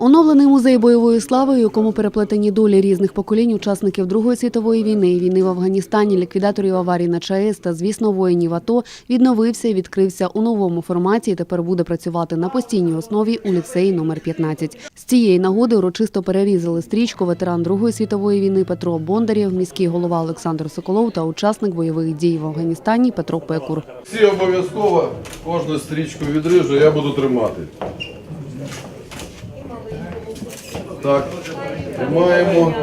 Оновлений музей бойової слави, у якому переплетені долі різних поколінь учасників Другої світової війни, війни в Афганістані, ліквідаторів аварій на ЧАЕС та, звісно, воїнів АТО, відновився і відкрився у новому форматі. і Тепер буде працювати на постійній основі у ліцеї номер 15. З цієї нагоди урочисто перерізали стрічку ветеран Другої світової війни Петро Бондарєв, міський голова Олександр Соколов та учасник бойових дій в Афганістані Петро Пекур. Всі обов'язково кожну стрічку відрижу, я буду тримати. Так, тримаємо.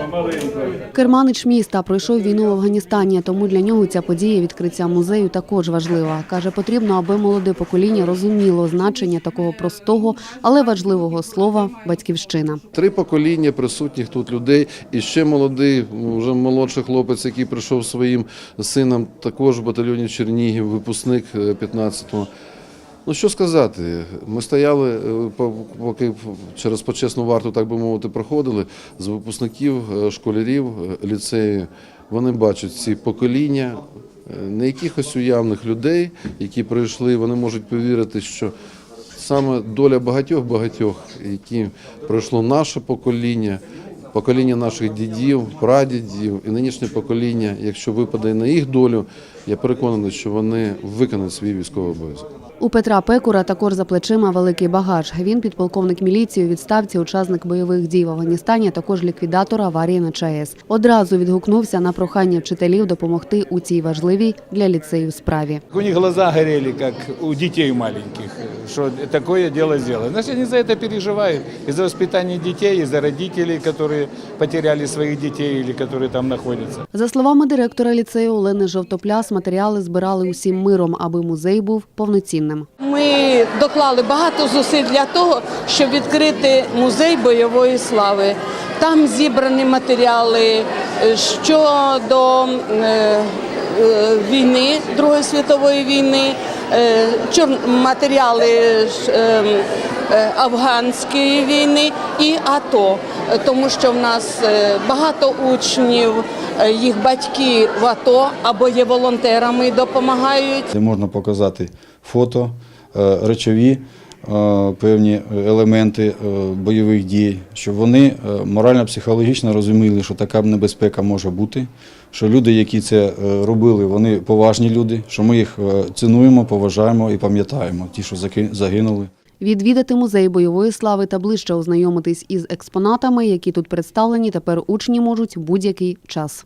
Керманич міста пройшов війну в Афганістані, тому для нього ця подія відкриття музею також важлива. Каже, потрібно, аби молоде покоління розуміло значення такого простого, але важливого слова батьківщина. Три покоління присутніх тут людей. І ще молодий, вже молодший хлопець, який прийшов своїм сином, також в батальйоні Чернігів, випускник е, 15-го. Ну що сказати, ми стояли, е, по- поки через почесну варту, так би мовити, проходили. З випускників, е, школярів е, ліцею. Вони бачать ці покоління, не якихось уявних людей, які прийшли, вони можуть повірити, що саме доля багатьох-багатьох, які пройшло наше покоління, покоління наших дідів, прадідів і нинішнє покоління, якщо випаде на їх долю, я переконаний, що вони виконають свій військовий обов'язок. У Петра Пекура також за плечима великий багаж. Він підполковник міліції у відставці, учасник бойових дій в Афганістані, а також ліквідатор аварії на ЧАЕС. Одразу відгукнувся на прохання вчителів допомогти у цій важливій для ліцею справі. У них глаза горели, как у детей маленьких, что такое дело сделано. Значит, они за это переживают. И за воспитание детей, и за родителей, которые потеряли своих детей или которые там находятся. За словами директора ліцею Олени Жовтопляс, матеріали збирали усім миром, аби музей був повноцінним. Ми доклали багато зусиль для того, щоб відкрити музей бойової слави. Там зібрані матеріали е, щодо е, е, війни, Другої світової війни, матеріали афганської війни і АТО, Е, тому що в нас е, багато учнів, е, їх батьки в АТО або є волонтерами і допомагають. можна показати фото, е, речові е, певні елементи е, бойових дій, щоб вони е, морально-психологічно розуміли, що така небезпека може бути, що люди, які це е, робили, вони поважні люди, що ми їх е, цінуємо, поважаємо і пам'ятаємо, ті, що загинули. Відвідати музей бойової слави та ближче ознайомитись із експонатами, які тут представлені, тепер учні можуть будь-який час.